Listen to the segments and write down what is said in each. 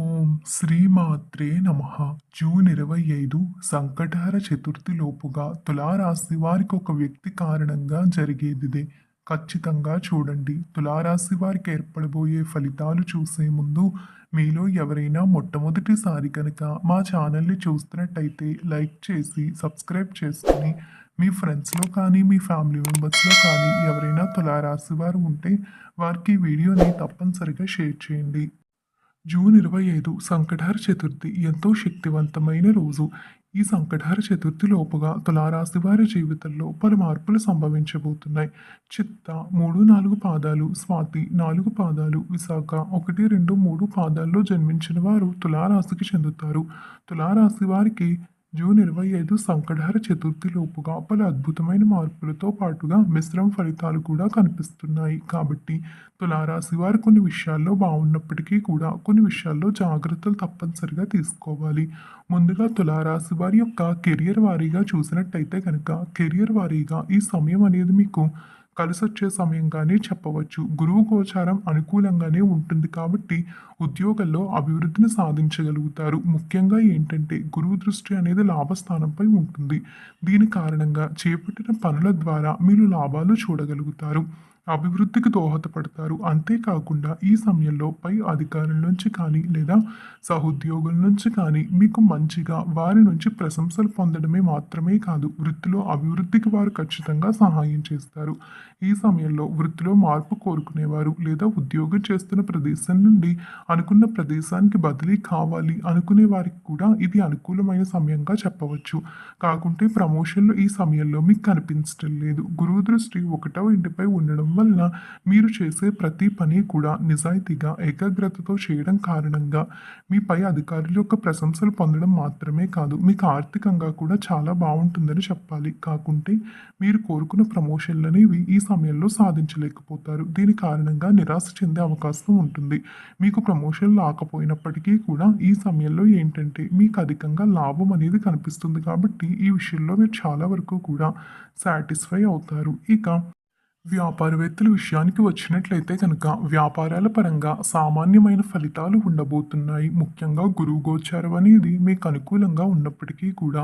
ఓం శ్రీమాత్రే నమ. జూన్ ఇరవై ఐదు సంకటహర చతుర్థి లోపుగా తులారాశి వారికి ఒక వ్యక్తి కారణంగా జరిగేదిదే. ఖచ్చితంగా చూడండి. తులారాశి వారికి ఏర్పడబోయే ఫలితాలు చూసే ముందు మీలో ఎవరైనా మొట్టమొదటిసారి కనుక మా ఛానల్ని చూస్తున్నట్టయితే లైక్ చేసి సబ్స్క్రైబ్ చేసుకుని మీ ఫ్రెండ్స్లో కానీ మీ ఫ్యామిలీ మెంబర్స్లో కానీ ఎవరైనా తులారాశి వారు ఉంటే వారికి వీడియోని తప్పనిసరిగా షేర్ చేయండి. జూన్ ఇరవై ఐదు సంకటహర చతుర్థి ఎంతో శక్తివంతమైన రోజు. ఈ సంకటహర చతుర్థి లోపుగా తులారాశి వారి జీవితంలో పలు మార్పులు సంభవించబోతున్నాయి. చిత్త మూడు నాలుగు పాదాలు స్వాతి నాలుగు పాదాలు విశాఖ ఒకటి రెండు మూడు పాదాల్లో జన్మించిన వారు తులారాశికి చెందుతారు. తులారాశి వారికి జూన్ ఇరవై ఐదు సంకటహర చతుర్థి లోపుగా పలు అద్భుతమైన మార్పులతో పాటుగా మిశ్రమ ఫలితాలు కూడా కనిపిస్తున్నాయి. కాబట్టి తులారాశి వారు కొన్ని విషయాల్లో బాగున్నప్పటికీ కూడా కొన్ని విషయాల్లో జాగ్రత్తలు తప్పనిసరిగా తీసుకోవాలి. ముందుగా తులారాశి వారి యొక్క కెరియర్ వారీగా చూసినట్టయితే కనుక కెరియర్ వారీగా ఈ సమయం అనేది మీకు కలిసొచ్చే సమయంగానే చెప్పవచ్చు. గురువు గోచారం అనుకూలంగానే ఉంటుంది కాబట్టి ఉద్యోగంలో అభివృద్ధిని సాధించగలుగుతారు. ముఖ్యంగా ఏంటంటే గురువు దృష్టి అనేది లాభస్థానంపై ఉంటుంది. దీని కారణంగా చేపట్టిన పనుల ద్వారా మీరు లాభాలు చూడగలుగుతారు. అభివృద్ధికి దోహదపడతారు. అంతేకాకుండా ఈ సమయంలో పై అధికారుల నుంచి కానీ లేదా సహోద్యోగుల నుంచి కానీ మీకు మంచిగా వారి నుంచి ప్రశంసలు పొందడమే మాత్రమే కాదు వృత్తిలో అభివృద్ధికి వారు ఖచ్చితంగా సహాయం చేస్తారు. ఈ సమయంలో వృత్తిలో మార్పు కోరుకునేవారు లేదా ఉద్యోగం చేస్తున్న ప్రదేశం నుండి అనుకున్న ప్రదేశానికి బదిలీ కావాలి అనుకునే వారికి కూడా ఇది అనుకూలమైన సమయంగా చెప్పవచ్చు. కాకుంటే ప్రమోషన్లు ఈ సమయంలో మీకు కనిపించడం లేదు. గురువు దృష్టి ఒకటవ ఇంటిపై ఉండడం వలన మీరు చేసే ప్రతి పని కూడా నిజాయితీగా ఏకాగ్రతతో చేయడం కారణంగా మీపై అధికారుల యొక్క ప్రశంసలు పొందడం మాత్రమే కాదు మీకు ఆర్థికంగా కూడా చాలా బాగుంటుందని చెప్పాలి. కాకుంటే మీరు కోరుకున్న ప్రమోషన్లు అనేవి ఈ సమయంలో సాధించలేకపోతారు. దీని కారణంగా నిరాశ చెందే అవకాశం ఉంటుంది. మీకు ప్రమోషన్ రాకపోయినప్పటికీ కూడా ఈ సమయంలో ఏంటంటే మీకు అధికంగా లాభం అనేది కనిపిస్తుంది కాబట్టి ఈ విషయంలో మీరు చాలా వరకు కూడా సాటిస్ఫై అవుతారు. ఇక వ్యాపారవేత్తల విషయానికి వచ్చినట్లయితే కనుక వ్యాపారాల పరంగా సామాన్యమైన ఫలితాలు ఉండబోతున్నాయి. ముఖ్యంగా గురువు గోచారం అనేది మీకు అనుకూలంగా ఉన్నప్పటికీ కూడా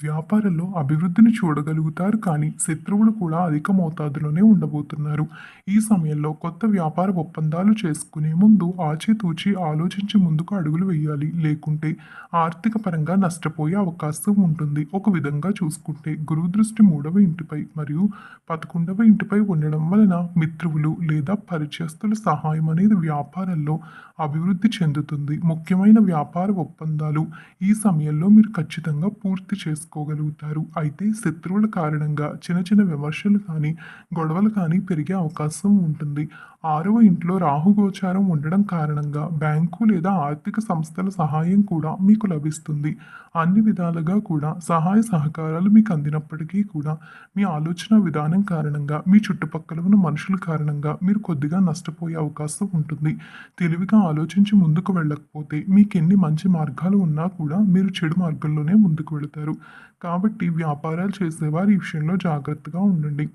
వ్యాపారంలో అభివృద్ధిని చూడగలుగుతారు కానీ శత్రువులు కూడా అధిక మోతాదులోనే ఉండబోతున్నారు. ఈ సమయంలో కొత్త వ్యాపార ఒప్పందాలు చేసుకునే ముందు ఆచితూచి ఆలోచించి ముందుకు అడుగులు వేయాలి. లేకుంటే ఆర్థిక పరంగా నష్టపోయే అవకాశం ఉంటుంది. ఒక విధంగా చూసుకుంటే గురువు దృష్టి మూడవ ఇంటిపై మరియు పదకొండవ ఇంటిపై ఉండడం వలన మిత్రువులు లేదా పరిచయస్తుల సహాయం అనేది వ్యాపారంలో అభివృద్ధి చెందుతుంది. ముఖ్యమైన వ్యాపార ఒప్పందాలు ఈ సమయంలో మీరు ఖచ్చితంగా పూర్తి చేసుకోగలుగుతారు. అయితే శత్రువుల కారణంగా చిన్న చిన్న విమర్శలు కానీ గొడవలు కానీ పెరిగే అవకాశం ఉంటుంది. ఆరవ ఇంట్లో రాహుగోచారం ఉండడం కారణంగా బ్యాంకు లేదా ఆర్థిక సంస్థల సహాయం కూడా మీకు లభిస్తుంది. అన్ని విధాలుగా కూడా సహాయ సహకారాలు మీకు అందినప్పటికీ కూడా మీ ఆలోచన విధానం కారణంగా మీ చుట్టుపక్కల ఉన్న మనుషుల కారణంగా మీరు కొద్దిగా నష్టపోయే అవకాశం ఉంటుంది. తెలివిగా ఆలోచించి ముందుకు వెళ్ళకపోతే మీకు ఎన్ని మంచి మార్గాలు ఉన్నా కూడా మీరు చెడు మార్గంలోనే ముందుకు వెళతారు. కాబట్టి వ్యాపారాలు చేసేవారు ఈ విషయంలో జాగ్రత్తగా ఉండండి.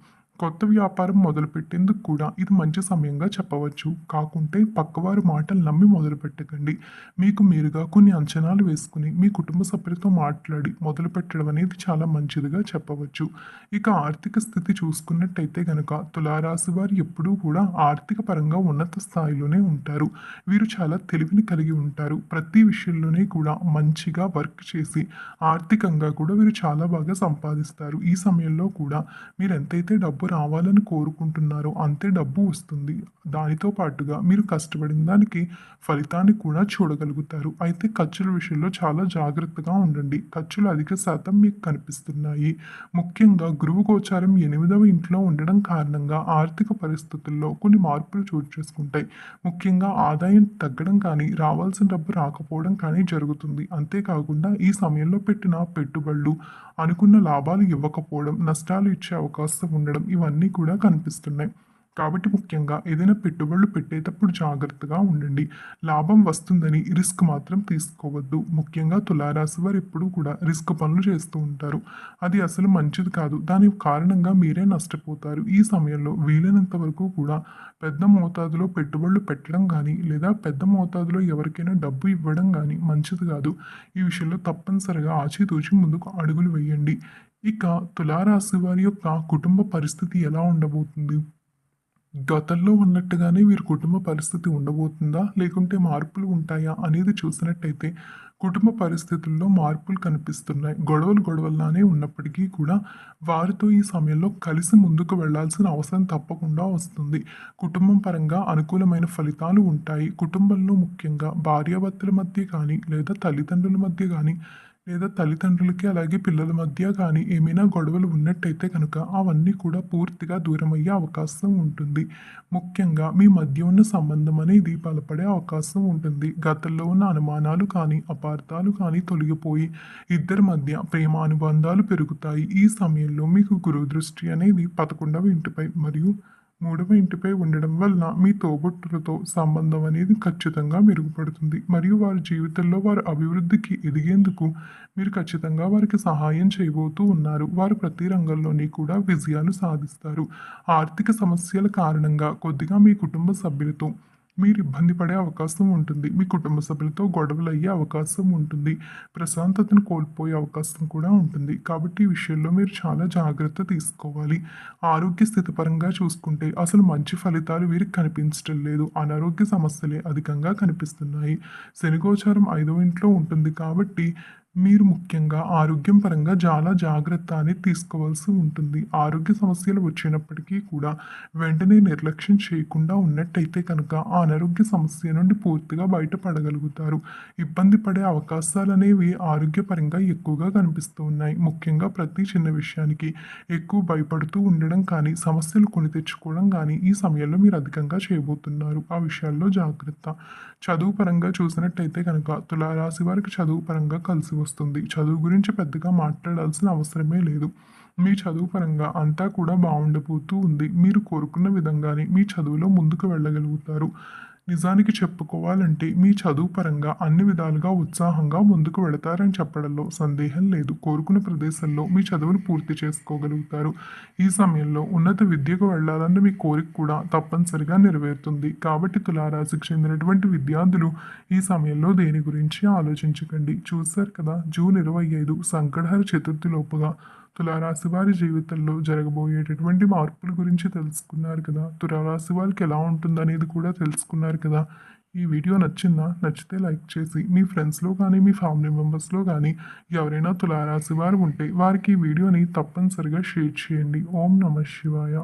కొత్త వ్యాపారం మొదలుపెట్టేందుకు కూడా ఇది మంచి సమయంగా చెప్పవచ్చు. కాకుంటే పక్కవారి మాటలు నమ్మి మొదలుపెట్టకండి. మీకు మీరుగా కొన్ని అంచనాలు వేసుకుని మీ కుటుంబ సభ్యులతో మాట్లాడి మొదలుపెట్టడం అనేది చాలా మంచిదిగా చెప్పవచ్చు. ఇక ఆర్థిక స్థితి చూసుకున్నట్టయితే కనుక తులారాశి వారు ఎప్పుడూ కూడా ఆర్థిక పరంగా ఉన్నత స్థాయిలోనే ఉంటారు. వీరు చాలా తెలివిని కలిగి ఉంటారు. ప్రతి విషయంలోనే కూడా మంచిగా వర్క్ చేసి ఆర్థికంగా కూడా వీరు చాలా బాగా సంపాదిస్తారు. ఈ సమయంలో కూడా మీరు ఎంతైతే డబ్బు రావాలని కోరుకుంటున్నారో. అంతే డబ్బు వస్తుంది. దానితో పాటుగా మీరు కష్టపడిన దానికి ఫలితాన్ని కూడా చూడగలుగుతారు. అయితే ఖర్చుల విషయంలో చాలా జాగ్రత్తగా ఉండండి. ఖర్చులు అధిక శాతం మీకు కనిపిస్తున్నాయి. ముఖ్యంగా గురువు గోచారం ఎనిమిదవ ఇంట్లో ఉండడం కారణంగా ఆర్థిక పరిస్థితుల్లో కొన్ని మార్పులు చోటు చేసుకుంటాయి. ముఖ్యంగా ఆదాయం తగ్గడం కానీ రావాల్సిన డబ్బు రాకపోవడం కానీ జరుగుతుంది. అంతేకాకుండా ఈ సమయంలో పెట్టిన పెట్టుబడులు అనుకున్న లాభాలు ఇవ్వకపోవడం నష్టాలు ఇచ్చే అవకాశం ఉండడం ఇవన్నీ కూడా కనిపిస్తున్నాయి. కాబట్టి ముఖ్యంగా ఏదైనా పెట్టుబడులు పెట్టేటప్పుడు జాగ్రత్తగా ఉండండి. లాభం వస్తుందని రిస్క్ మాత్రం తీసుకోవద్దు. ముఖ్యంగా తులారాశి వారు ఎప్పుడూ కూడా రిస్క్ పనులు చేస్తూ ఉంటారు. అది అసలు మంచిది కాదు. దాని కారణంగా మీరే నష్టపోతారు. ఈ సమయంలో వీలైనంత వరకు కూడా పెద్ద మోతాదులో పెట్టుబడులు పెట్టడం కానీ లేదా పెద్ద మోతాదులో ఎవరికైనా డబ్బు ఇవ్వడం కానీ మంచిది కాదు. ఈ విషయంలో తప్పనిసరిగా ఆచితూచి ముందుకు అడుగులు వేయండి. ఇక తులారాశి వారి యొక్క కుటుంబ పరిస్థితి ఎలా ఉండబోతుంది? గతంలో ఉన్నట్టుగానే వీరి కుటుంబ పరిస్థితి ఉండబోతుందా? లేకుంటే మార్పులు ఉంటాయా? అనేది చూసినట్టయితే కుటుంబ పరిస్థితుల్లో మార్పులు కనిపిస్తున్నాయి. గొడవలు గొడవల్లానే ఉన్నప్పటికీ కూడా వారితో ఈ సమయంలో కలిసి ముందుకు వెళ్ళాల్సిన అవసరం తప్పకుండా వస్తుంది. కుటుంబం పరంగా అనుకూలమైన ఫలితాలు ఉంటాయి. కుటుంబంలో ముఖ్యంగా భార్యాభర్తల మధ్య కానీ లేదా తల్లిదండ్రుల మధ్య కానీ లేదా తల్లిదండ్రులకి అలాగే పిల్లల మధ్య కానీ ఏమైనా గొడవలు ఉన్నట్టయితే కనుక అవన్నీ కూడా పూర్తిగా దూరమయ్యే అవకాశం ఉంటుంది. ముఖ్యంగా మీ మధ్య ఉన్న సంబంధం అనేది బలపడే అవకాశం ఉంటుంది. గతంలో ఉన్న అనుమానాలు కానీ అపార్థాలు కానీ తొలగిపోయి ఇద్దరి మధ్య ప్రేమ అనుబంధాలు పెరుగుతాయి. ఈ సమయంలో మీకు గురుదృష్టి అనేది పదకొండవ ఇంటిపై మరియు మూడవ ఇంటిపై ఉండడం వలన మీ తోబుట్టులతో సంబంధం అనేది ఖచ్చితంగా మెరుగుపడుతుంది. మరియు వారి జీవితంలో వారి అభివృద్ధికి ఎదిగేందుకు మీరు ఖచ్చితంగా వారికి సహాయం చేయబోతూ ఉన్నారు. వారు ప్రతి రంగంలోని కూడా విజయాలు సాధిస్తారు. ఆర్థిక సమస్యల కారణంగా కొద్దిగా మీ కుటుంబ సభ్యులతో మీరు ఇబ్బంది పడే అవకాశం ఉంటుంది. మీ కుటుంబ సభ్యులతో గొడవలు అయ్యే అవకాశం ఉంటుంది. ప్రశాంతతను కోల్పోయే అవకాశం కూడా ఉంటుంది. కాబట్టి ఈ విషయంలో మీరు చాలా జాగ్రత్త తీసుకోవాలి. ఆరోగ్య స్థితి పరంగా చూసుకుంటే అసలు మంచి ఫలితాలు వీరికి కనిపించడం లేదు. అనారోగ్య సమస్యలే అధికంగా కనిపిస్తున్నాయి. శనిగోచారం ఐదో ఇంట్లో ఉంటుంది కాబట్టి మీరు ముఖ్యంగా ఆరోగ్యం పరంగా చాలా జాగ్రత్త అనేది తీసుకోవాల్సి ఉంటుంది. ఆరోగ్య సమస్యలు వచ్చినప్పటికీ కూడా వెంటనే నిర్లక్ష్యం చేయకుండా ఉన్నట్టయితే కనుక ఆ అనారోగ్య సమస్య నుండి పూర్తిగా బయటపడగలుగుతారు. ఇబ్బంది పడే అవకాశాలు అనేవి ఆరోగ్యపరంగా ఎక్కువగా కనిపిస్తూ ఉన్నాయి. ముఖ్యంగా ప్రతి చిన్న విషయానికి ఎక్కువ భయపడుతూ ఉండడం కానీ సమస్యలు కొని తెచ్చుకోవడం కానీ ఈ సమయంలో మీరు అధికంగా చేయబోతున్నారు. ఆ విషయాల్లో జాగ్రత్త. చదువు పరంగా చూసినట్టయితే కనుక తులారాశి వారికి చదువు పరంగా కలిసి వస్తుంది. చదువు గురించి పెద్దగా మాట్లాడాల్సిన అవసరమే లేదు. మీ చదువు పరంగా అంతా కూడా బాగుండబోతూ ఉంది. మీరు కోరుకున్న విధంగానే మీ చదువులో ముందుకు వెళ్ళగలుగుతారు. నిజానికి చెప్పుకోవాలంటే మీ చదువు పరంగా అన్ని విధాలుగా ఉత్సాహంగా ముందుకు వెళతారని చెప్పడంలో సందేహం లేదు. కోరుకున్న ప్రదేశంలో మీ చదువును పూర్తి చేసుకోగలుగుతారు. ఈ సమయంలో ఉన్నత విద్యకు వెళ్ళాలన్న మీ కోరిక కూడా తప్పనిసరిగా నెరవేరుతుంది. కాబట్టి తులారాశికి చెందినటువంటి విద్యార్థులు ఈ సమయంలో దేని గురించి ఆలోచించకండి. చూశారు కదా జూన్ ఇరవై ఐదు సంకటహర చతుర్థి లోపుగా తులారాశి వారి జీవితంలో జరగబోయేటటువంటి మార్పుల గురించి తెలుసుకున్నారు కదా. తులారాశి వారికి ఎలా ఉంటుందనేది కూడా తెలుసుకున్నారు కదా. ఈ వీడియో నచ్చిందా? నచ్చితే లైక్ చేసి మీ ఫ్రెండ్స్లో కానీ మీ ఫ్యామిలీ మెంబర్స్లో కానీ ఎవరైనా తులారాశి వారు ఉంటే వారికి ఈ వీడియోని తప్పనిసరిగా షేర్ చేయండి. ఓం నమ శివాయ.